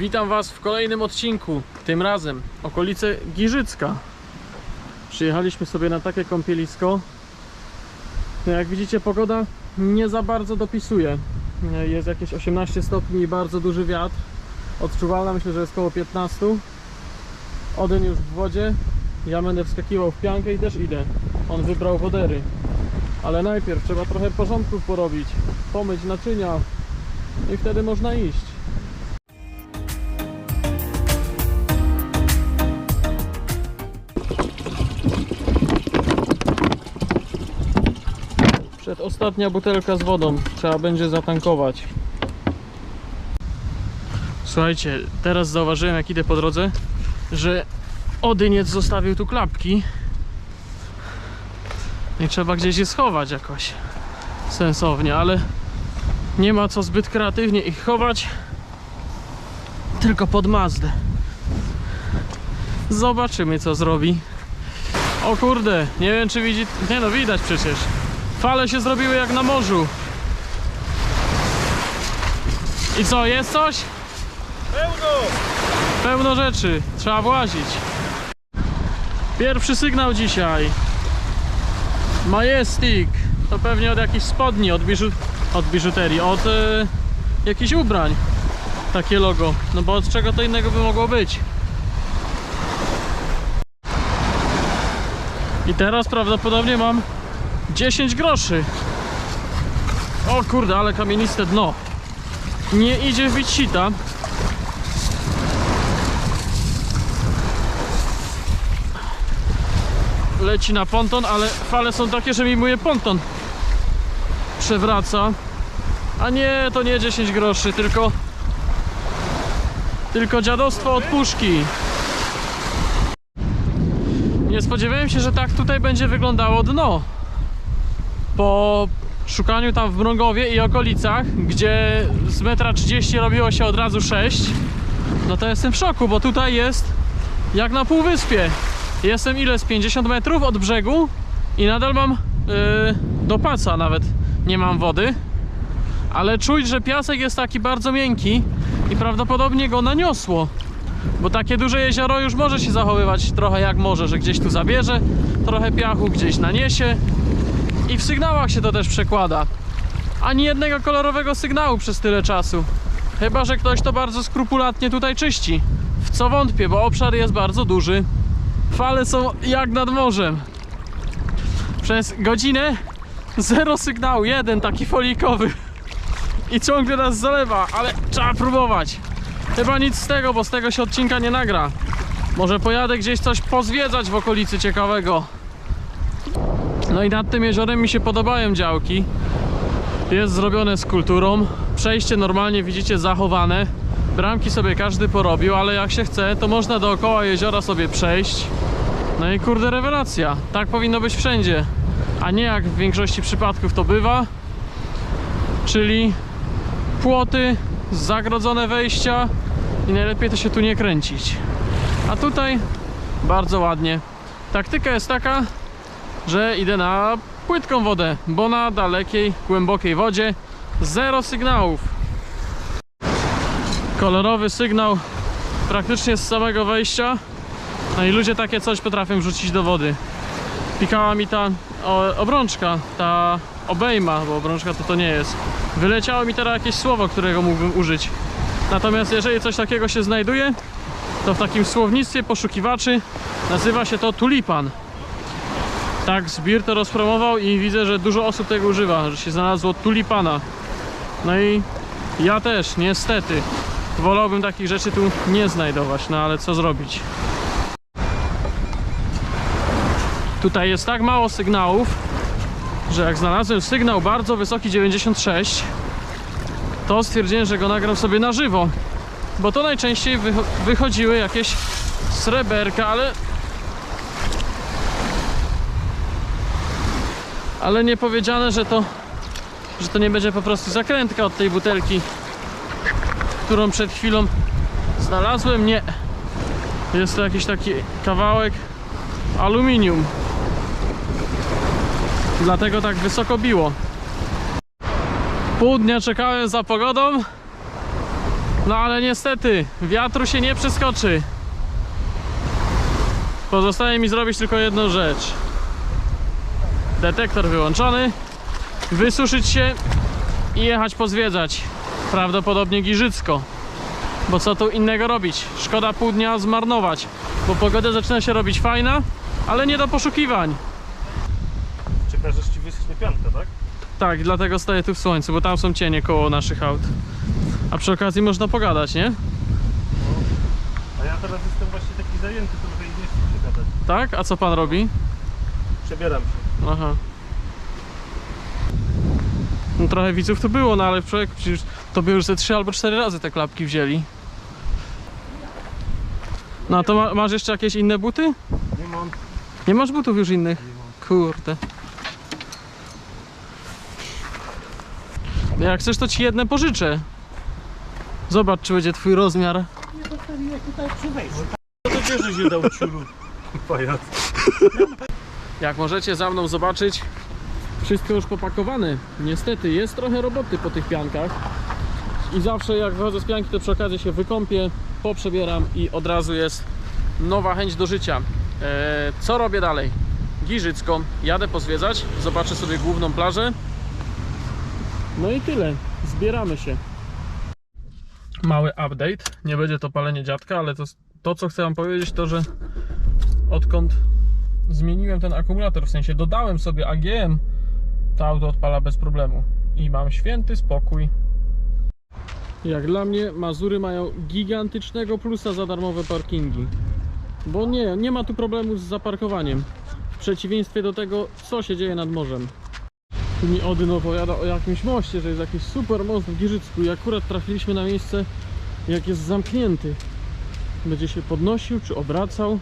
Witam Was w kolejnym odcinku. Tym razem okolice Giżycka. Przyjechaliśmy sobie na takie kąpielisko. No Jak widzicie, pogoda nie za bardzo dopisuje. Jest jakieś 18 stopni i bardzo duży wiatr. Odczuwalna myślę, że jest około 15. Oden już w wodzie. Ja będę wskakiwał w piankę i też idę. On wybrał wodery. Ale najpierw trzeba trochę porządków porobić, pomyć naczynia i wtedy można iść. Przedostatnia butelka z wodą. Trzeba będzie zatankować. Słuchajcie, teraz zauważyłem jak idę po drodze, że Odyniec zostawił tu klapki. I trzeba gdzieś je schować jakoś sensownie, ale nie ma co zbyt kreatywnie ich chować. Tylko pod Mazdę. Zobaczymy co zrobi. O kurde, nie wiem czy widzi... Nie no, widać przecież. Fale się zrobiły jak na morzu. I co, jest coś? Pełno! Pełno rzeczy, trzeba włazić. Pierwszy sygnał dzisiaj. Majestic. To pewnie od jakichś spodni, od, biżu, od biżuterii, od e, jakichś ubrań. Takie logo. No bo od czego to innego by mogło być? I teraz prawdopodobnie mam 10 groszy. O kurde, ale kamieniste dno. Nie idzie wbić sita. leci na ponton, ale fale są takie, że mi mój ponton przewraca. A nie, to nie 10 groszy, tylko tylko dziadostwo od puszki. Nie spodziewałem się, że tak tutaj będzie wyglądało dno. Po szukaniu tam w Mrągowie i okolicach, gdzie z metra 30 robiło się od razu 6, no to jestem w szoku, bo tutaj jest jak na półwyspie. Jestem ile z 50 metrów od brzegu i nadal mam yy, do pasa nawet nie mam wody. Ale czuć, że piasek jest taki bardzo miękki i prawdopodobnie go naniosło. Bo takie duże jezioro już może się zachowywać trochę jak może, że gdzieś tu zabierze trochę piachu, gdzieś naniesie i w sygnałach się to też przekłada. Ani jednego kolorowego sygnału przez tyle czasu. Chyba, że ktoś to bardzo skrupulatnie tutaj czyści. W co wątpię, bo obszar jest bardzo duży. Fale są jak nad morzem. Przez godzinę zero sygnału, jeden taki folikowy. I ciągle nas zalewa, ale trzeba próbować. Chyba nic z tego, bo z tego się odcinka nie nagra. Może pojadę gdzieś coś pozwiedzać w okolicy ciekawego. No i nad tym jeziorem mi się podobają działki. Jest zrobione z kulturą. Przejście normalnie widzicie zachowane. Bramki sobie każdy porobił, ale jak się chce, to można dookoła jeziora sobie przejść. No i kurde rewelacja. Tak powinno być wszędzie. A nie jak w większości przypadków to bywa. Czyli płoty, zagrodzone wejścia i najlepiej to się tu nie kręcić. A tutaj bardzo ładnie. Taktyka jest taka, że idę na płytką wodę, bo na dalekiej, głębokiej wodzie zero sygnałów. Kolorowy sygnał praktycznie z samego wejścia. No i ludzie takie coś potrafią wrzucić do wody. Pikała mi ta obrączka, ta obejma, bo obrączka to to nie jest. Wyleciało mi teraz jakieś słowo, którego mógłbym użyć. Natomiast jeżeli coś takiego się znajduje, to w takim słownictwie poszukiwaczy nazywa się to tulipan. Tak, Zbir to rozpromował i widzę, że dużo osób tego używa, że się znalazło tulipana. No i ja też, niestety. Wolałbym takich rzeczy tu nie znajdować, no ale co zrobić? Tutaj jest tak mało sygnałów, że jak znalazłem sygnał bardzo wysoki 96, to stwierdziłem, że go nagram sobie na żywo. Bo to najczęściej wycho- wychodziły jakieś sreberka, ale ale nie powiedziane, że to że to nie będzie po prostu zakrętka od tej butelki którą przed chwilą znalazłem, nie. Jest to jakiś taki kawałek aluminium. Dlatego tak wysoko biło. Pół dnia czekałem za pogodą. No ale niestety, wiatru się nie przeskoczy. Pozostaje mi zrobić tylko jedną rzecz. Detektor wyłączony, wysuszyć się i jechać pozwiedzać. Prawdopodobnie Giżycko. Bo co tu innego robić? Szkoda pół dnia zmarnować, bo pogoda zaczyna się robić fajna, ale nie do poszukiwań. Czekasz, aż ci wyschnie pianka, tak? Tak, dlatego stoję tu w słońcu, bo tam są cienie koło naszych aut. A przy okazji można pogadać, nie? A ja teraz jestem właśnie taki zajęty, trochę i nie chcę gadać. Tak? A co pan robi? Przebieram się. Aha. No trochę widzów tu było, no ale człowiek przecież to by już ze trzy albo cztery razy te klapki wzięli. No a to ma, masz jeszcze jakieś inne buty? Nie mam. Nie masz butów już innych? Kurde. Jak chcesz to ci jedne pożyczę. Zobacz czy będzie twój rozmiar. No to bierze się dał ciulu. Pajac. Jak możecie za mną zobaczyć, wszystko już popakowane. Niestety jest trochę roboty po tych piankach. I zawsze jak wychodzę z pianki, to przy okazji się wykąpię, poprzebieram i od razu jest nowa chęć do życia. Eee, co robię dalej? Giżycko, jadę pozwiedzać, zobaczę sobie główną plażę. No i tyle, zbieramy się. Mały update, nie będzie to palenie dziadka, ale to, to co chcę wam powiedzieć to, że odkąd zmieniłem ten akumulator, w sensie dodałem sobie AGM, to auto odpala bez problemu i mam święty spokój. Jak dla mnie Mazury mają gigantycznego plusa za darmowe parkingi. Bo nie, nie ma tu problemu z zaparkowaniem. W przeciwieństwie do tego, co się dzieje nad morzem. Tu mi Odyn opowiada o jakimś moście, że jest jakiś super most w Giżycku i akurat trafiliśmy na miejsce, jak jest zamknięty. Będzie się podnosił czy obracał.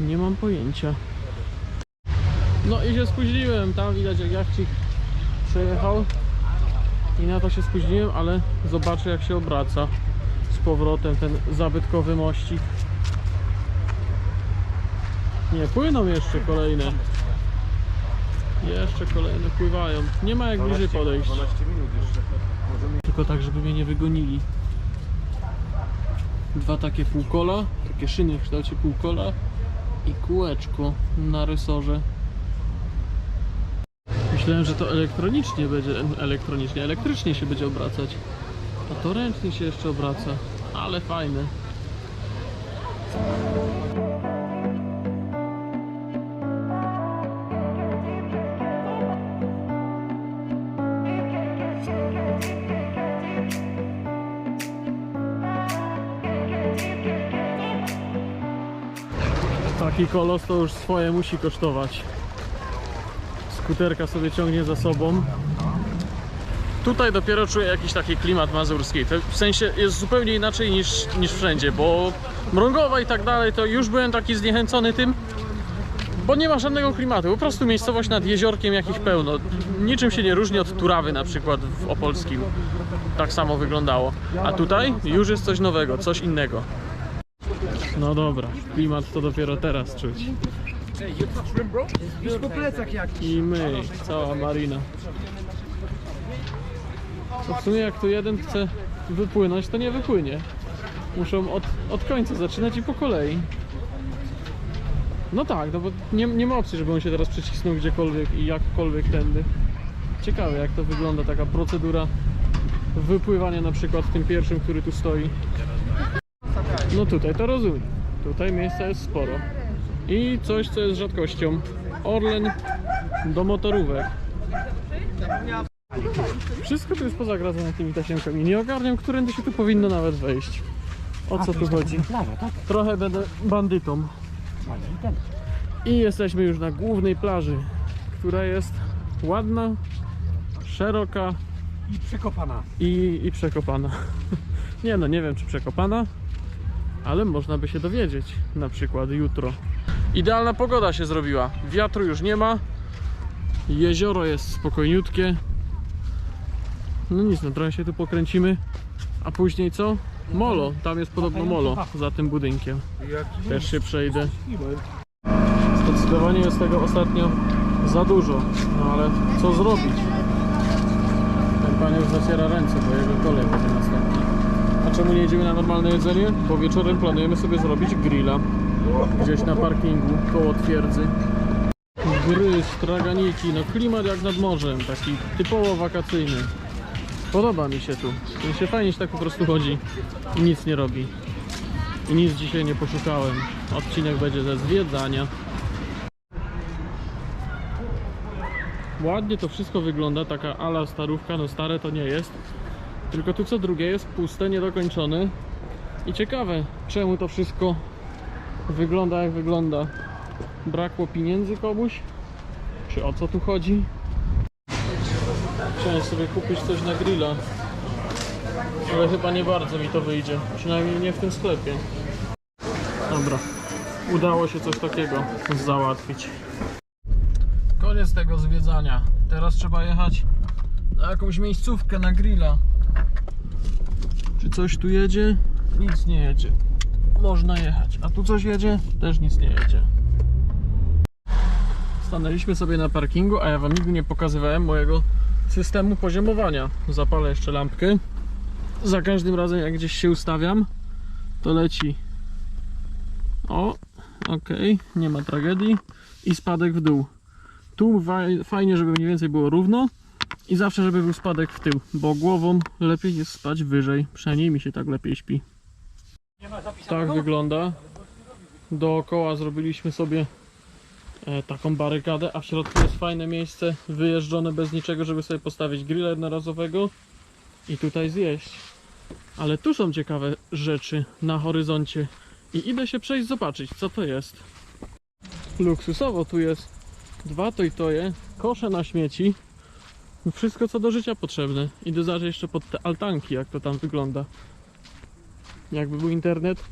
Nie mam pojęcia. No i się spóźniłem. Tam widać jak jachcik przejechał. I na to się spóźniłem, ale zobaczę jak się obraca z powrotem ten zabytkowy mościk. Nie, płyną jeszcze kolejne. Jeszcze kolejne pływają. Nie ma jak bliżej podejść. 12 minut jeszcze. Możemy... Tylko tak, żeby mnie nie wygonili. Dwa takie półkola, takie szyny w kształcie półkola i kółeczko na resorze. Myślałem, że to elektronicznie będzie, elektronicznie, elektrycznie się będzie obracać. A to ręcznie się jeszcze obraca, ale fajne. Taki kolos to już swoje musi kosztować. Skuterka sobie ciągnie za sobą. Tutaj dopiero czuję jakiś taki klimat mazurski. W sensie jest zupełnie inaczej niż, niż wszędzie, bo Mrągowa i tak dalej, to już byłem taki zniechęcony tym, bo nie ma żadnego klimatu. Po prostu miejscowość nad jeziorkiem jakich pełno. Niczym się nie różni od Turawy na przykład w Opolskim. Tak samo wyglądało. A tutaj już jest coś nowego, coś innego. No dobra, klimat to dopiero teraz czuć. po plecach jak. I my, cała marina. W sumie jak tu jeden chce wypłynąć, to nie wypłynie. Muszą od, od końca zaczynać i po kolei. No tak, no bo nie, nie ma opcji, żeby on się teraz przycisnął gdziekolwiek i jakkolwiek tędy. Ciekawe jak to wygląda taka procedura wypływania na przykład tym pierwszym, który tu stoi. No tutaj to rozumiem. Tutaj miejsca jest sporo. I coś, co jest rzadkością. Orlen do motorówek. Wszystko tu jest pozagradzone tymi tasiemkami. Nie ogarniam, którędy się tu powinno nawet wejść. O co tu chodzi? Trochę będę bandytą. I jesteśmy już na głównej plaży, która jest ładna, szeroka I przekopana. i, i przekopana. Nie no, nie wiem czy przekopana, ale można by się dowiedzieć, na przykład jutro. Idealna pogoda się zrobiła, wiatru już nie ma, jezioro jest spokojniutkie. No nic, no trochę się tu pokręcimy, a później co? Molo, tam jest podobno molo za tym budynkiem. Też się przejdę. Zdecydowanie jest tego ostatnio za dużo, no ale co zrobić? Ten pan już zaciera ręce, bo jego kolej będzie następny. A czemu nie idziemy na normalne jedzenie? Bo wieczorem planujemy sobie zrobić grilla. Gdzieś na parkingu, koło twierdzy. Gry, straganiki, no klimat jak nad morzem, taki typowo wakacyjny. Podoba mi się tu. Mi się fajnie się tak po prostu chodzi i nic nie robi. I nic dzisiaj nie poszukałem. Odcinek będzie ze zwiedzania. Ładnie to wszystko wygląda, taka ala starówka, no stare to nie jest. Tylko tu co drugie jest puste, niedokończone. I ciekawe, czemu to wszystko wygląda jak wygląda. Brakło pieniędzy komuś? Czy o co tu chodzi? Chciałem sobie kupić coś na grilla. Ale chyba nie bardzo mi to wyjdzie. Przynajmniej nie w tym sklepie. Dobra. Udało się coś takiego załatwić. Koniec tego zwiedzania. Teraz trzeba jechać na jakąś miejscówkę na grilla. Czy coś tu jedzie? Nic nie jedzie. Można jechać. A tu coś jedzie? Też nic nie jedzie. Stanęliśmy sobie na parkingu, a ja wam nigdy nie pokazywałem mojego systemu poziomowania. Zapalę jeszcze lampkę. Za każdym razem jak gdzieś się ustawiam, to leci. O, ok, nie ma tragedii. I spadek w dół. Tu faj- fajnie, żeby mniej więcej było równo. I zawsze, żeby był spadek w tył, bo głową lepiej jest spać wyżej. Przynajmniej mi się tak lepiej śpi. Tak wygląda. Dookoła zrobiliśmy sobie e, taką barykadę, a w środku jest fajne miejsce wyjeżdżone bez niczego, żeby sobie postawić grilla jednorazowego i tutaj zjeść. Ale tu są ciekawe rzeczy na horyzoncie i idę się przejść zobaczyć, co to jest. Luksusowo tu jest. Dwa to i toje, kosze na śmieci. Wszystko co do życia potrzebne. Idę zaraz jeszcze pod te altanki, jak to tam wygląda. Jakby był internet,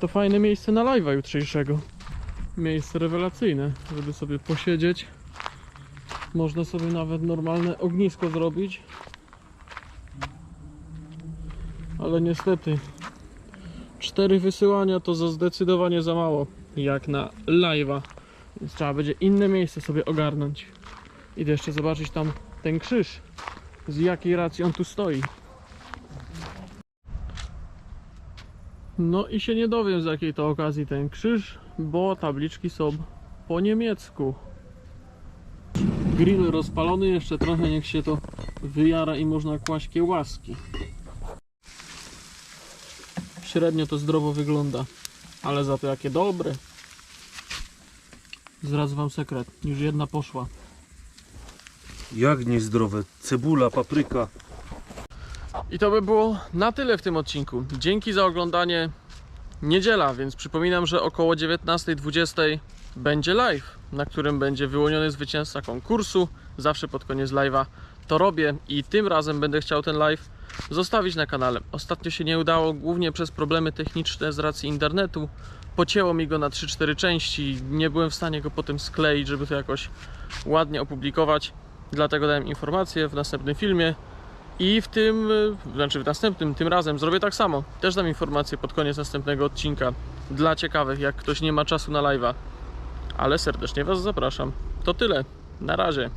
to fajne miejsce na live'a jutrzejszego. Miejsce rewelacyjne, żeby sobie posiedzieć. Można sobie nawet normalne ognisko zrobić. Ale niestety, cztery wysyłania to za zdecydowanie za mało, jak na live'a. Więc trzeba będzie inne miejsce sobie ogarnąć. Idę jeszcze zobaczyć tam ten krzyż. Z jakiej racji on tu stoi. No i się nie dowiem z jakiej to okazji ten krzyż, bo tabliczki są po niemiecku. Grill rozpalony, jeszcze trochę niech się to wyjara i można kłaść kiełbaski. Średnio to zdrowo wygląda, ale za to jakie dobre. Zdradzę wam sekret, już jedna poszła. Jak niezdrowe. Cebula, papryka. I to by było na tyle w tym odcinku. Dzięki za oglądanie. Niedziela, więc przypominam, że około 19.20 będzie live, na którym będzie wyłoniony zwycięzca konkursu. Zawsze pod koniec live'a to robię i tym razem będę chciał ten live zostawić na kanale. Ostatnio się nie udało, głównie przez problemy techniczne z racji internetu. Pocięło mi go na 3-4 części, nie byłem w stanie go potem skleić, żeby to jakoś ładnie opublikować. Dlatego dałem informację w następnym filmie. I w tym, y, znaczy w następnym, tym razem zrobię tak samo. Też dam informację pod koniec następnego odcinka. Dla ciekawych, jak ktoś nie ma czasu na live'a. Ale serdecznie Was zapraszam. To tyle. Na razie.